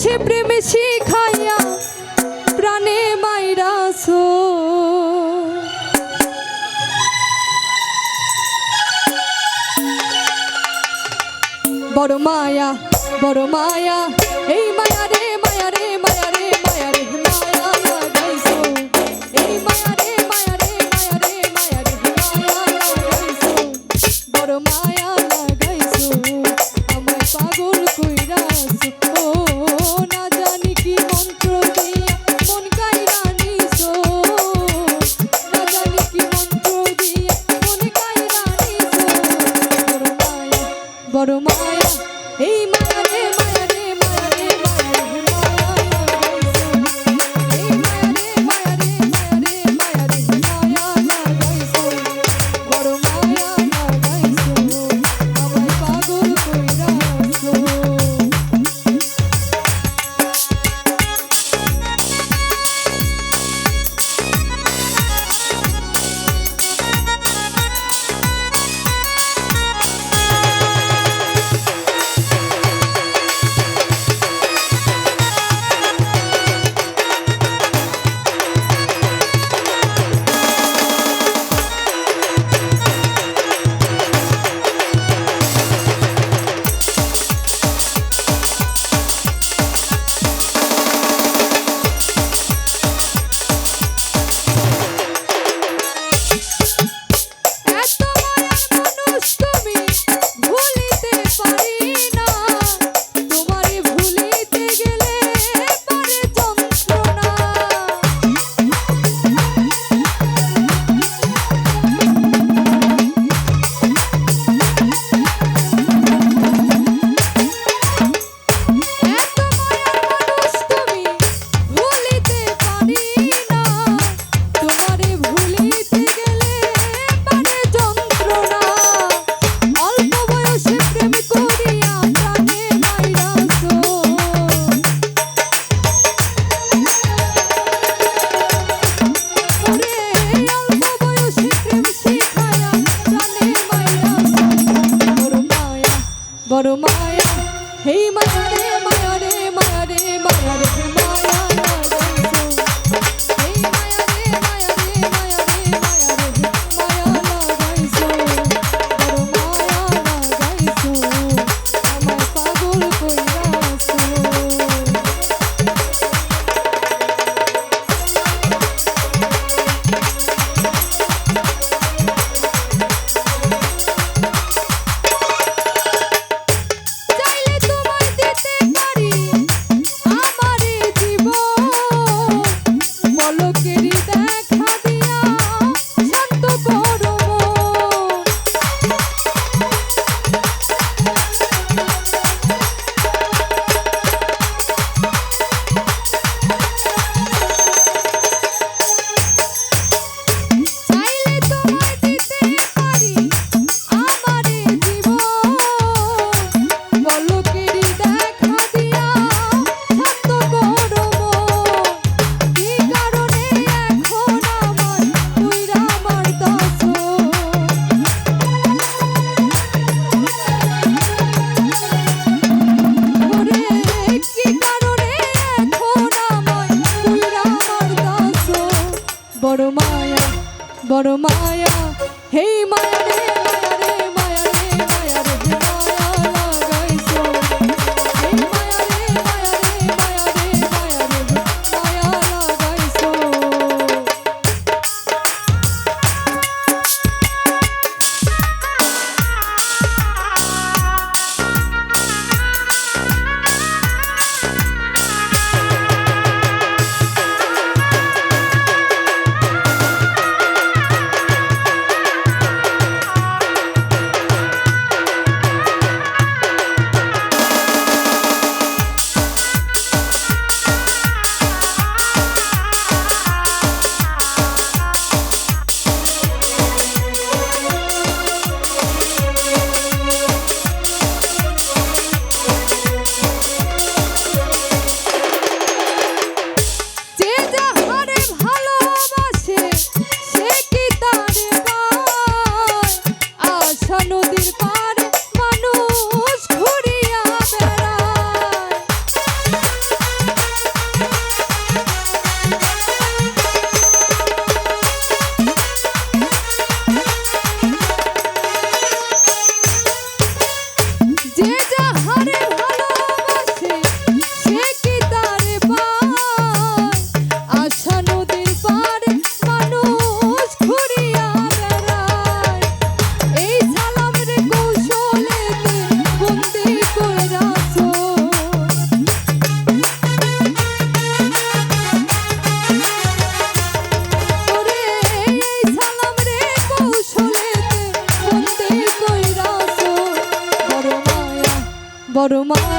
সে প্রেমে শিখাইয়া প্রাণে মাইরাস বড় মায়া বড় মায়া, এই মায়া রে মায়া রে মায়া রে মায়া রে, মায়া লাগাইছো। এই মায়া রে মায়া রে মায়া রে মায়া রে, মায়া লাগাইছো। বড় মায়া লাগাইছো। বড় মা